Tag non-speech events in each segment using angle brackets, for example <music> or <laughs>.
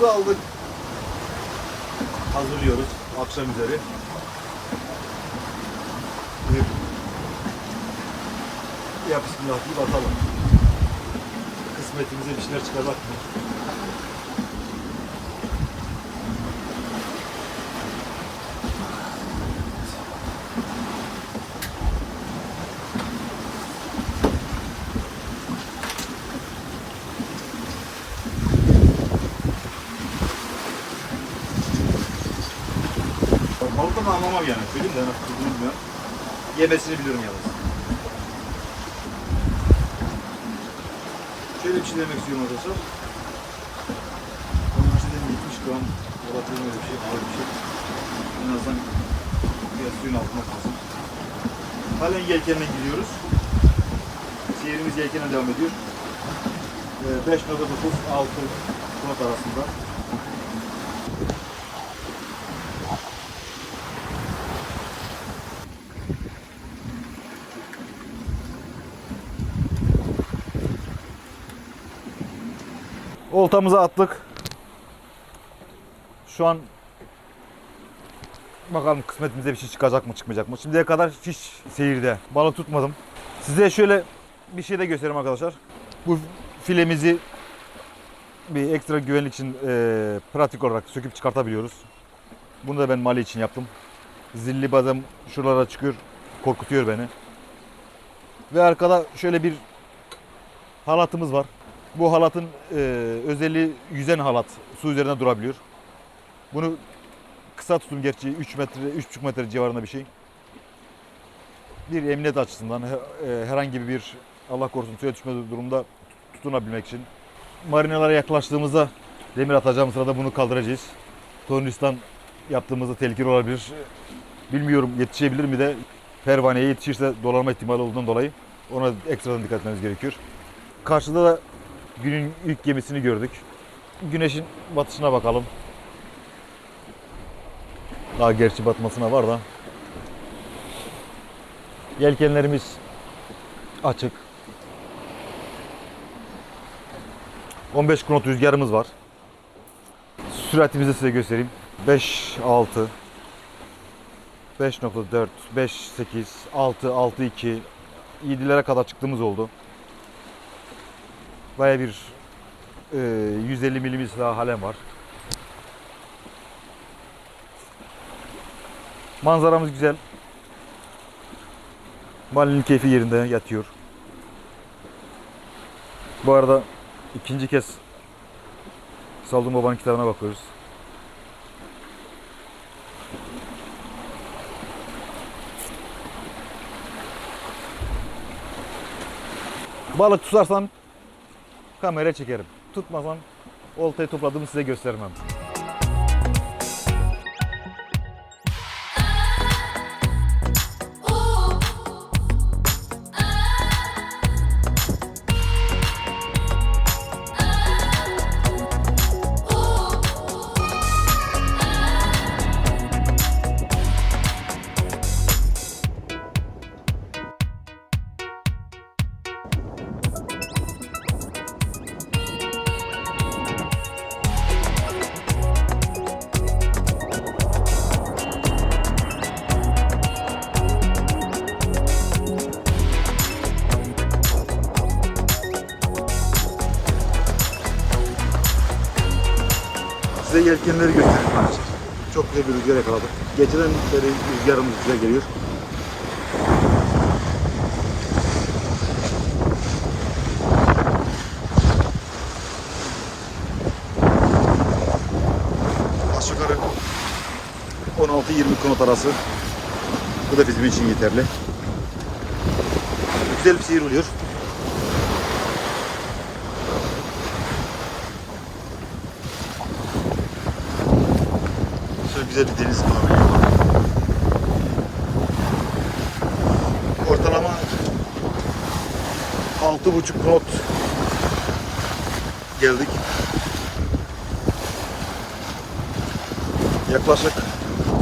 Oltamızı aldık. Hazırlıyoruz akşam üzeri. Bir ya bismillah deyip. Kısmetimize bir şeyler çıkacak mı? Anlamam yani. Söyleyeyim de nasıl tuttuğunu bilmiyorum. Yemesini biliyorum yalnız. Şöyle bir şey demek istiyorum arkadaşlar. Onun içinde 70 gram olabilir öyle bir şey, ağır bir şey. En azından biraz suyun altına kalsın. Halen yelkenle gidiyoruz. Seyrimiz yelkenle devam ediyor. Ee, 5.9 6 knot arasında. Oltamızı attık. Şu an bakalım kısmetimize bir şey çıkacak mı çıkmayacak mı. Şimdiye kadar hiç seyirde balık tutmadım. Size şöyle bir şey de göstereyim arkadaşlar. Bu filemizi bir ekstra güvenlik için eee, pratik olarak söküp çıkartabiliyoruz. Bunu da ben mali için yaptım. Zilli badem şuralara çıkıyor. Korkutuyor beni. Ve arkada şöyle bir halatımız var. Bu halatın e, özelliği yüzen halat. Su üzerinde durabiliyor. Bunu kısa tutun gerçi 3 metre, 3,5 metre civarında bir şey. Bir emniyet açısından e, herhangi bir Allah korusun suya düşme durumda tutunabilmek için. Marinalara yaklaştığımızda demir atacağımız sırada bunu kaldıracağız. Tornistan yaptığımızda tehlikeli olabilir. Bilmiyorum yetişebilir mi de pervaneye yetişirse dolanma ihtimali olduğundan dolayı ona ekstradan dikkat etmemiz gerekiyor. Karşıda da günün ilk gemisini gördük. Güneşin batışına bakalım. Daha gerçi batmasına var da. Yelkenlerimiz açık. 15 knot rüzgarımız var. Süratimizi size göstereyim. 5 6 5.4 5 8 6 6 2 7'lere kadar çıktığımız oldu. Baya bir e, 150 milimiz daha halen var. Manzaramız güzel. Malinin keyfi yerinde yatıyor. Bu arada ikinci kez Saldırı Baba'nın kitabına bakıyoruz. Balık tutarsan kamera çekerim. Tutmasan oltayı topladığımı size göstermem. Yelkenleri göstereyim arkadaşlar. Çok güzel bir rüzgar yakaladık. Geceden beri rüzgarımız güzel geliyor. Aşağı yukarı 16-20 knot arası. Bu da bizim için yeterli. Güzel bir seyir oluyor. Şöyle güzel bir deniz manzarası. Ortalama 6,5 knot geldik. Yaklaşık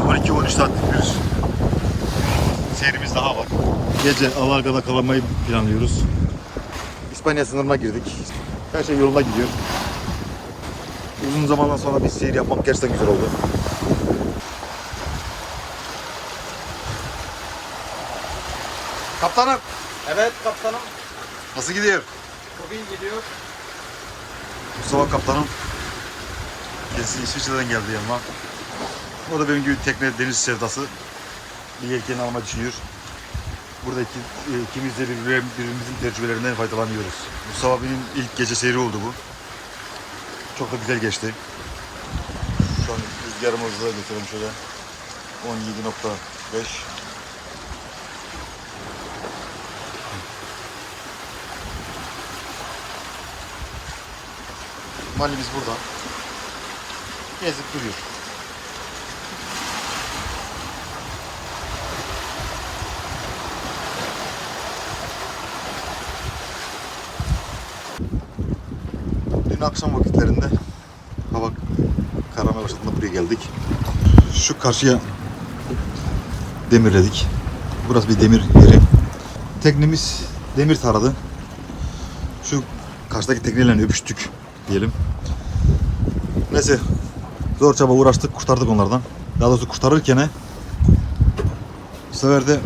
12-13 saatlik bir seyrimiz daha var. Gece Alarga'da kalmayı planlıyoruz. İspanya sınırına girdik. Her şey yoluna gidiyor. Uzun zamandan sonra bir seyir yapmak gerçekten güzel oldu. Kaptanım Evet kaptanım. nasıl gidiyor? İyi gidiyor. Mustafa kaptanım kendisi İsviçre'den geldi yanıma. O da benim gibi tekne deniz sevdası. Bir yelken almayı düşünüyor. Burada iki, e, ikimiz de birbirimizin tecrübelerinden faydalanıyoruz. Mustafa abinin ilk gece seyri oldu bu. Çok da güzel geçti. Şu an rüzgarımızı da gösterelim şöyle. 17.5 Malimiz burada. Gezip duruyor. Dün akşam vakitlerinde hava kararmaya başladığında buraya geldik. Şu karşıya demirledik. Burası bir demir yeri. Teknemiz demir taradı. Şu karşıdaki tekneyle öpüştük diyelim. Neyse zor çaba uğraştık kurtardık onlardan. Daha doğrusu kurtarırken bu sefer de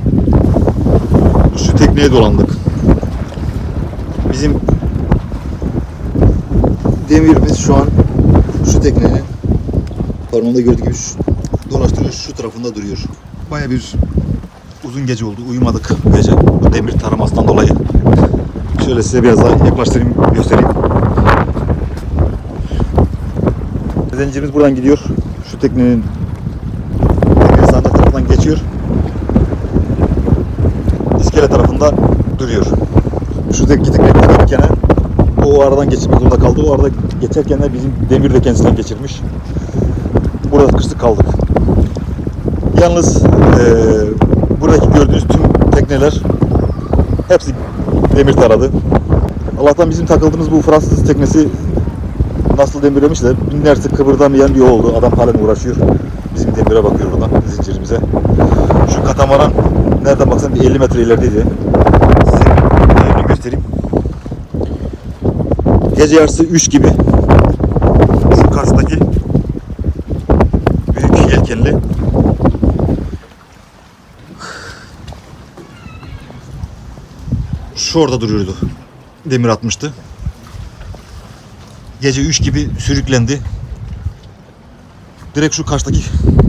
şu tekneye dolandık. Bizim demirimiz şu an şu teknenin parmağımda gördüğü gibi dolaştırıyor şu tarafında duruyor. Baya bir uzun gece oldu. Uyumadık gece. Bu demir taramasından dolayı. Şöyle size biraz daha yaklaştırayım, göstereyim. Zincirimiz buradan gidiyor. Şu teknenin teknenin sağında tarafından geçiyor. İskele tarafında duruyor. Şuradaki tekne giderken o aradan geçmek zorunda kaldı. O arada geçerken de bizim demir de kendisinden geçirmiş. Burada sıkıştık kaldık. Yalnız eee buradaki gördüğünüz tüm tekneler hepsi demir taradı. Allah'tan bizim takıldığımız bu Fransız teknesi nasıl demirlemişler binlerce kıpırdamayan bir oldu. Adam halen uğraşıyor. Bizim demire bakıyor oradan zincirimize. Şu katamaran nereden baksan bir 50 metre ilerideydi. Size yerini göstereyim. Gece yarısı 3 gibi şu karşıdaki büyük yelkenli şu orada duruyordu. Demir atmıştı. Gece 3 gibi sürüklendi. Direkt şu karşıdaki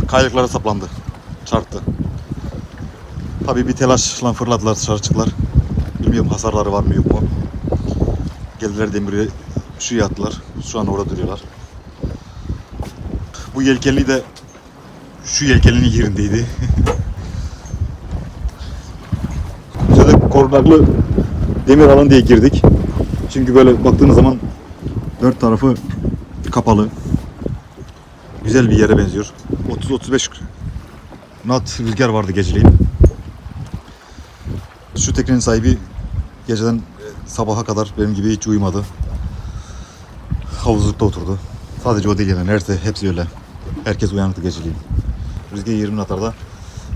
kayalıklara saplandı. Çarptı. Tabii bir telaşla fırladılar dışarı çıktılar. Bilmiyorum hasarları var mı yok mu. Geldiler demiri şu attılar. Şu an orada duruyorlar. Bu yelkenli de şu yelkenlinin yerindeydi. <laughs> Şöyle korunaklı demir alan diye girdik. Çünkü böyle baktığınız zaman dört tarafı kapalı. Güzel bir yere benziyor. 30-35 knot rüzgar vardı geceliğin. Şu teknenin sahibi geceden e, sabaha kadar benim gibi hiç uyumadı. Havuzlukta oturdu. Sadece o değil yani. Nerede hepsi öyle. Herkes uyanıktı geceliğin. Rüzgar 20 knotlarda.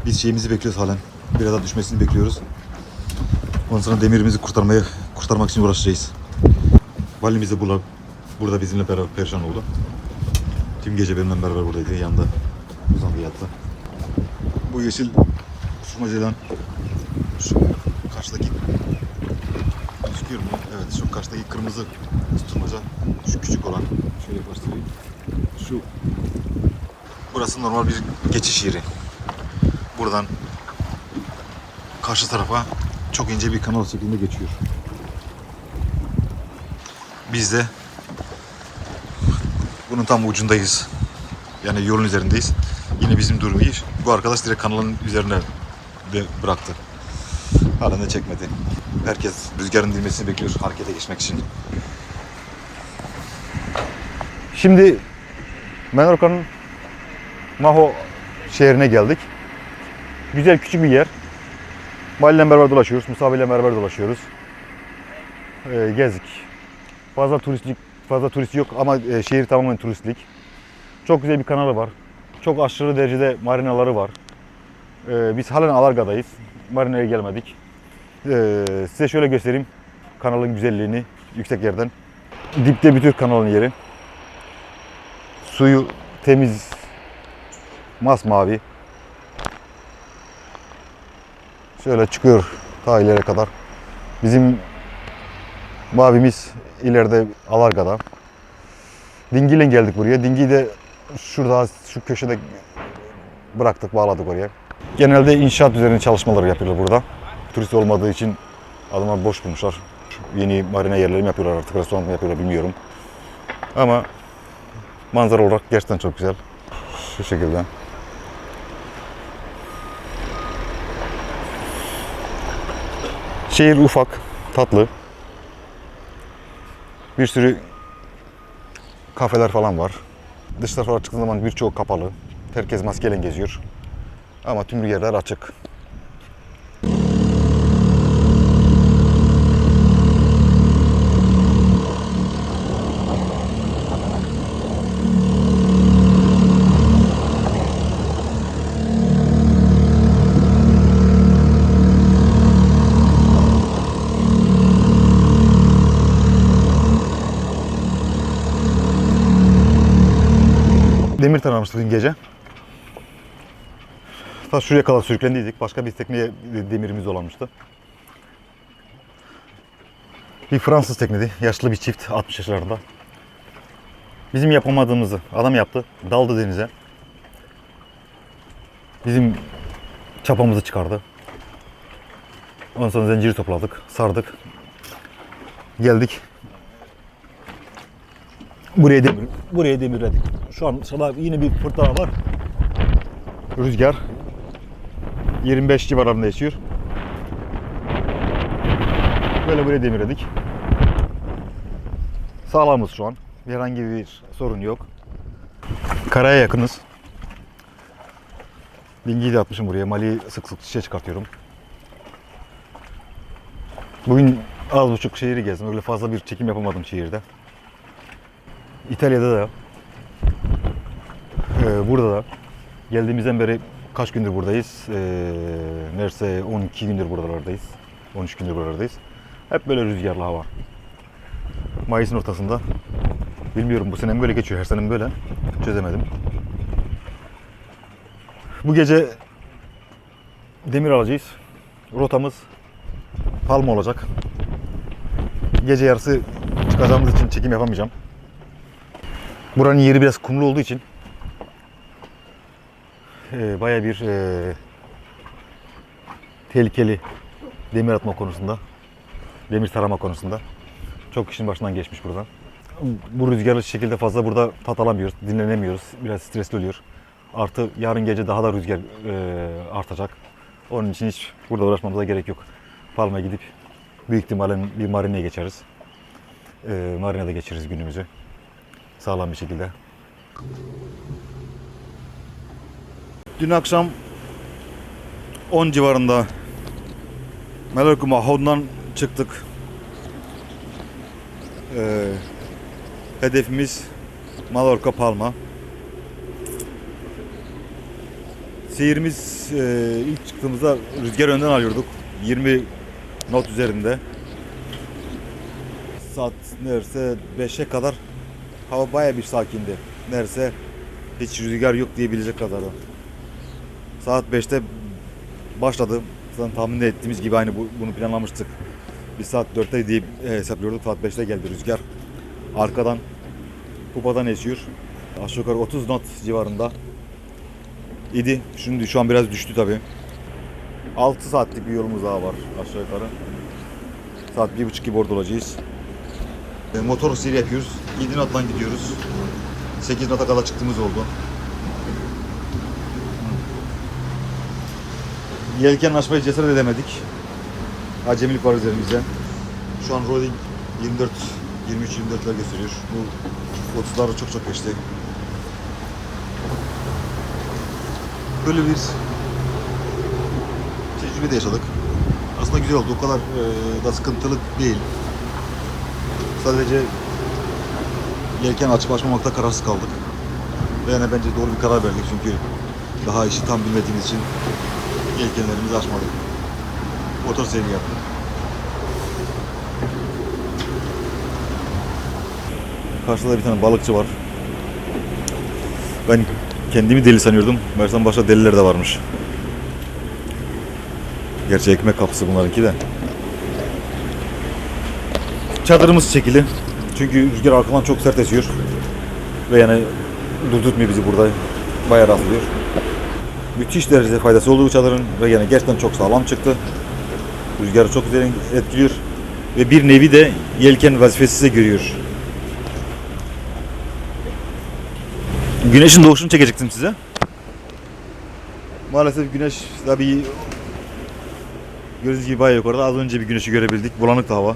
Biz şeyimizi bekliyoruz halen. Biraz daha düşmesini bekliyoruz. Ondan sonra demirimizi kurtarmaya kurtarmak için uğraşacağız. Valimiz de burada, bizimle beraber perişan oldu. Tüm gece benimle beraber buradaydı. Yanında uzandı yattı. Bu yeşil Sumacı'dan şu karşıdaki gözüküyor mu? Evet şu karşıdaki kırmızı tutmaca şu küçük olan şöyle göstereyim. Şu burası normal bir geçiş yeri. Buradan karşı tarafa çok ince bir kanal şeklinde geçiyor. Biz de bunun tam ucundayız. Yani yolun üzerindeyiz. Yine bizim durum iyi. Bu arkadaş direkt kanalın üzerine de bıraktı. Halen de çekmedi. Herkes rüzgarın dinmesini bekliyor harekete geçmek için. Şimdi Menorca'nın Maho şehrine geldik. Güzel küçük bir yer. Mahalleyle beraber dolaşıyoruz. Musa abiyle beraber dolaşıyoruz. Ee, gezdik. Fazla turistlik fazla turist yok ama e, şehir tamamen turistlik. Çok güzel bir kanalı var. Çok aşırı derecede marinaları var. Ee, biz halen Alarga'dayız. Marina'ya gelmedik. Ee, size şöyle göstereyim kanalın güzelliğini yüksek yerden. Dipte bir tür kanalın yeri. Suyu temiz, masmavi. Şöyle çıkıyor ta kadar. Bizim mavimiz ileride Alarga'da. Dingiyle geldik buraya. Dingiyi de şurada şu köşede bıraktık bağladık oraya. Genelde inşaat üzerine çalışmaları yapıyorlar burada. Turist olmadığı için adamlar boş bulmuşlar. Yeni marina yerleri mi yapıyorlar artık restoran mı yapıyorlar bilmiyorum. Ama manzara olarak gerçekten çok güzel. Şu şekilde. Şehir ufak, tatlı. Bir sürü kafeler falan var. Dış tarafa çıktığın zaman birçok kapalı. Herkes maskeyle geziyor. Ama tüm yerler açık. Demir tanımıştık dün gece. Ta şuraya kadar sürüklendiydik. Başka bir tekneye demirimiz olamıştı. Bir Fransız teknedi. Yaşlı bir çift 60 yaşlarında. Bizim yapamadığımızı adam yaptı. Daldı denize. Bizim çapamızı çıkardı. Ondan sonra zinciri topladık. Sardık. Geldik. Buraya demir, buraya demirledik. Şu an sana yine bir fırtına var. Rüzgar 25 civarlarında esiyor. Böyle buraya demirledik. Sağlamız şu an. Herhangi bir sorun yok. Karaya yakınız. Dingiyi de atmışım buraya. Mali sık sık şişe çıkartıyorum. Bugün az buçuk şehri gezdim. Öyle fazla bir çekim yapamadım şehirde. İtalya'da da e, burada da geldiğimizden beri kaç gündür buradayız? E, neredeyse 12 gündür buralardayız. 13 gündür buralardayız. Hep böyle rüzgarlı hava. Mayıs'ın ortasında. Bilmiyorum bu sene böyle geçiyor, her sene böyle? Çözemedim. Bu gece demir alacağız. Rotamız Palma olacak. Gece yarısı çıkacağımız için çekim yapamayacağım. Buranın yeri biraz kumlu olduğu için e, baya bir e, tehlikeli demir atma konusunda, demir tarama konusunda. Çok kişinin başından geçmiş buradan. Bu rüzgarlı şekilde fazla burada tat alamıyoruz, dinlenemiyoruz. Biraz stresli oluyor. Artı yarın gece daha da rüzgar e, artacak. Onun için hiç burada uğraşmamıza gerek yok. Palma'ya gidip büyük ihtimalle bir marineye geçeriz. E, marinede geçiririz günümüzü sağlam bir şekilde. Dün akşam 10 civarında Mallorca Mahon'dan çıktık. Ee, hedefimiz Mallorca Palma. Seyirimiz e, ilk çıktığımızda rüzgar önden alıyorduk. 20 not üzerinde. Saat neredeyse 5'e kadar hava baya bir sakindi. Neredeyse hiç rüzgar yok diyebilecek kadardı. Saat 5'te başladı. Zaten tahmin ettiğimiz gibi aynı bu, bunu planlamıştık. Bir saat 4'te diye hesaplıyorduk. Saat 5'te geldi rüzgar. Arkadan kupadan esiyor. Aşağı yukarı 30 knot civarında idi. Şimdi şu an biraz düştü tabi. 6 saatlik bir yolumuz daha var aşağı yukarı. Saat 1.30 gibi orada olacağız. E, Motor seri yapıyoruz. 7 knot'tan gidiyoruz. 8 knot'a kadar çıktığımız oldu. Yelken açmayı cesaret edemedik. Acemilik var üzerimizde. Şu an rolling 24 23 24'ler gösteriyor. Bu 30'ları çok çok geçti. Böyle bir tecrübe de yaşadık. Aslında güzel oldu. O kadar e, da sıkıntılı değil. Sadece yelken açıp açmamakta kararsız kaldık. Ve yani bence doğru bir karar verdik çünkü daha işi tam bilmediğimiz için yelkenlerimizi açmadık. Motor seyri yaptık. Karşıda bir tane balıkçı var. Kendimi deli sanıyordum. Meğersem başka deliler de varmış. Gerçi ekmek kapısı bunlarınki de. Çadırımız çekili. Çünkü rüzgar arkadan çok sert esiyor. Ve yani durdurtmuyor bizi burada. Bayağı rahatlıyor. Müthiş derecede faydası oldu çadırın. Ve yani gerçekten çok sağlam çıktı. Rüzgarı çok güzel etkiliyor. Ve bir nevi de yelken vazifesi de görüyor. Güneşin doğuşunu çekecektim size. Maalesef güneş tabii gördüğünüz gibi bayağı yukarıda. Az önce bir güneşi görebildik. Bulanık da hava.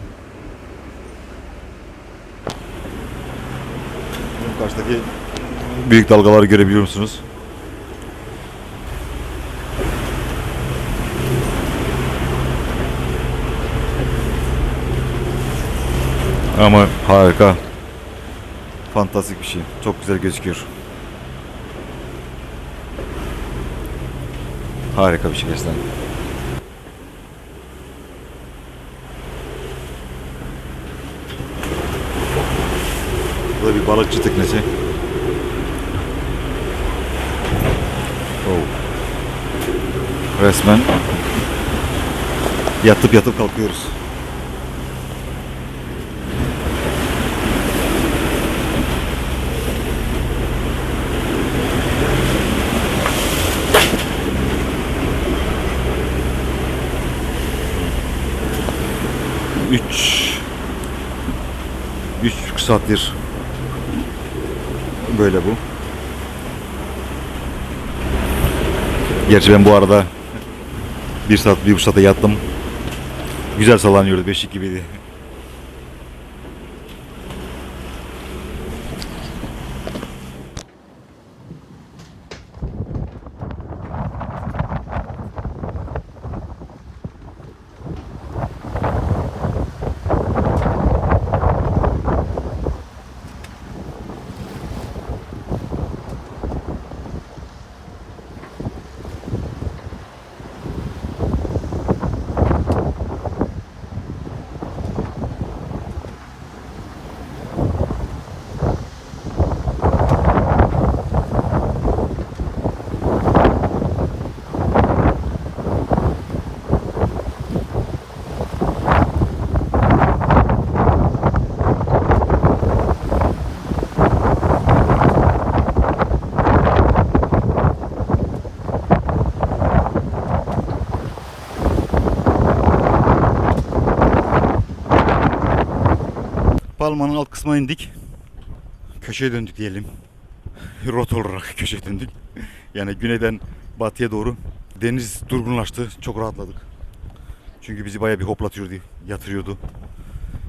Karşıdaki büyük dalgaları görebiliyor musunuz? Ama harika. Fantastik bir şey. Çok güzel gözüküyor. Harika bir şey gerçekten. Bu da bir balıkçı teknesi. Oh. Resmen yatıp yatıp kalkıyoruz. Üç Üç buçuk saattir böyle bu. Gerçi ben bu arada bir saat, bir buçuk saate yattım. Güzel sallanıyordu, beşik gibiydi. Palmanın alt kısmına indik. Köşeye döndük diyelim. <laughs> Rot olarak köşeye döndük. Yani güneyden batıya doğru. Deniz durgunlaştı. Çok rahatladık. Çünkü bizi bayağı bir hoplatıyordu, yatırıyordu.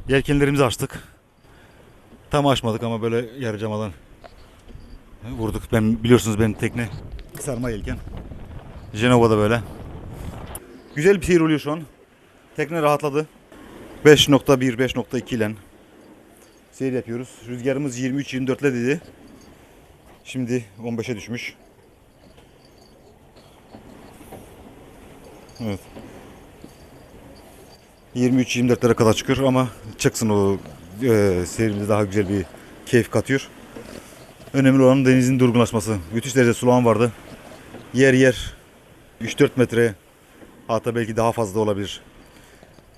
Yelkenlerimizi açtık. Tam açmadık ama böyle yarıcamadan vurduk. Ben biliyorsunuz benim tekne sarma yelken. Cenova'da böyle. Güzel bir seyir oluyor şu an. Tekne rahatladı. 5.1, 5.2 ile seyir yapıyoruz. Rüzgarımız 23-24 ile dedi. Şimdi 15'e düşmüş. Evet. 23-24'lere kadar çıkıyor ama çıksın o e, seyirimize daha güzel bir keyif katıyor. Önemli olan denizin durgunlaşması. Müthiş derece sulağan vardı. Yer yer 3-4 metre hatta belki daha fazla olabilir.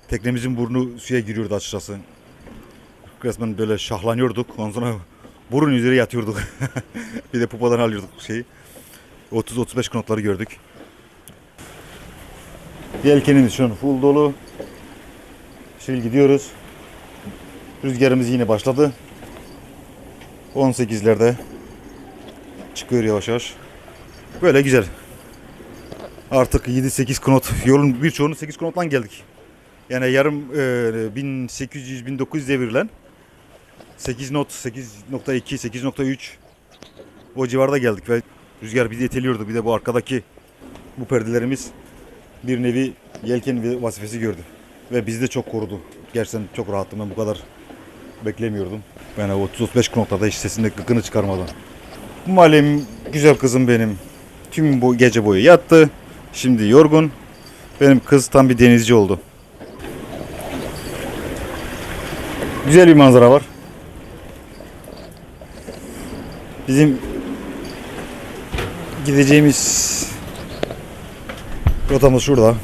Teknemizin burnu suya giriyordu açıkçası. Resmen böyle şahlanıyorduk. Ondan sonra burun üzeri yatıyorduk. <laughs> bir de pupadan alıyorduk şeyi. 30-35 knotları gördük. Yelkenimiz şu an full dolu. Şimdi gidiyoruz. Rüzgarımız yine başladı. 18'lerde çıkıyor yavaş yavaş. Böyle güzel. Artık 7-8 knot. Yolun birçoğunu 8 knottan geldik. Yani yarım e, 1800-1900 devirilen 8 not, 8.2, 8.3 o civarda geldik ve rüzgar bizi iteliyordu. Bir de bu arkadaki bu perdelerimiz bir nevi yelken vazifesi gördü. Ve bizi de çok korudu. Gerçekten çok rahattım. Ben bu kadar beklemiyordum. Yani 30-35 knotlarda hiç sesinde gıkını çıkarmadan. Malum güzel kızım benim. Tüm bu gece boyu yattı. Şimdi yorgun. Benim kız tam bir denizci oldu. Güzel bir manzara var. Bizim Gideceğimiz rotamız şurada.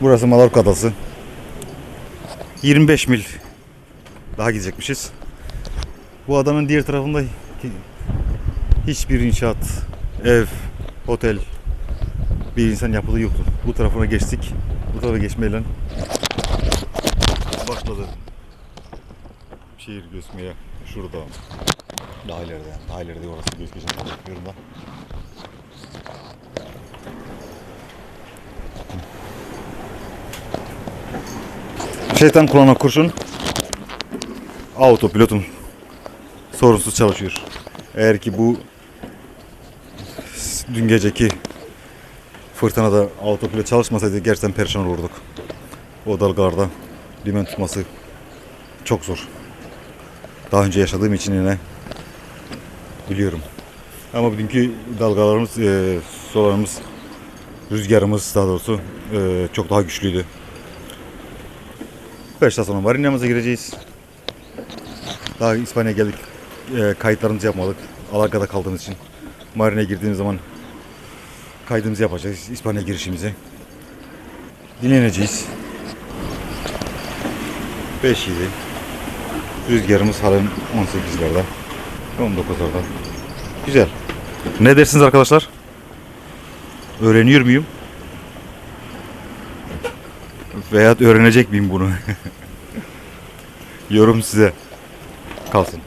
Burası Mallorca Adası. 25 mil daha gidecekmişiz. Bu adanın diğer tarafında hi- hiçbir inşaat, ev, otel, bir insan yapılı yoktu. Bu tarafına geçtik. Bu tarafa geçmeyle başladı. Şehir gözükmeye şurada. Daha ileride. Daha ileride orası gözükecek. Bakıyorum da. Şeytan kullanan kurşun autopilotum sorunsuz çalışıyor. Eğer ki bu dün geceki fırtınada autopilot çalışmasaydı gerçekten perişan olurduk. O dalgalarda limen tutması çok zor. Daha önce yaşadığım için yine biliyorum. Ama bugünkü dalgalarımız, e, sularımız, rüzgarımız daha doğrusu e, çok daha güçlüydü. 5 saat sonra marinamıza gireceğiz. Daha İspanya'ya geldik. E, kayıtlarımızı yapmadık. Alakada kaldığımız için. Marina'ya girdiğimiz zaman kaydımızı yapacağız. İspanya girişimizi. Dinleneceğiz. 5 7 Rüzgarımız halen 18'lerde. 19'larda. Güzel. Ne dersiniz arkadaşlar? Öğreniyor muyum? Veya öğrenecek miyim bunu? <laughs> Yorum size kalsın.